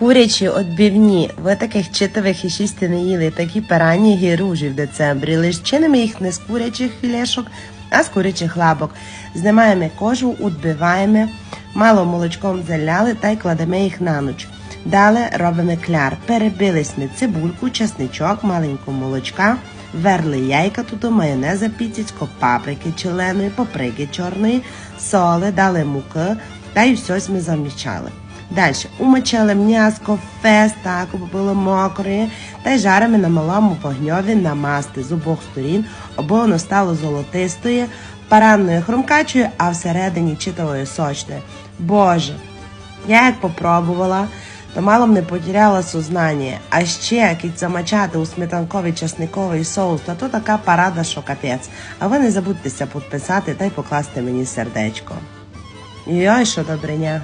Курячі отбивні. Ви таких читових і шісти не їли, такі парані гіружі в децембрі. Лиш чинимо їх не з курячих філешок, а з курячих лапок. Знімаємо кожу, утбиваємо, мало молочком заляли та й кладемо їх на ніч. Далі робимо кляр. Перебили ми цибульку, чесничок, маленьку молочка, верли яйка, тут майонеза, піцицько, паприки червоної, паприки чорної, соли, дали муки, та й все ми замічали. Далі умочили м'яско, фест, так, аби було мокре, та й жаримо на малому вогньові на масти з обох сторін, аби воно стало золотистою, паранною хрумкачою, а всередині читовою сочною. Боже, я як попробувала, то мало б не потеряла сознання. А ще як замачати у сметанковий часниковий соус, то то така парада, що капець. А ви не забудьтеся підписати та й покласти мені сердечко. Йой, що добриня.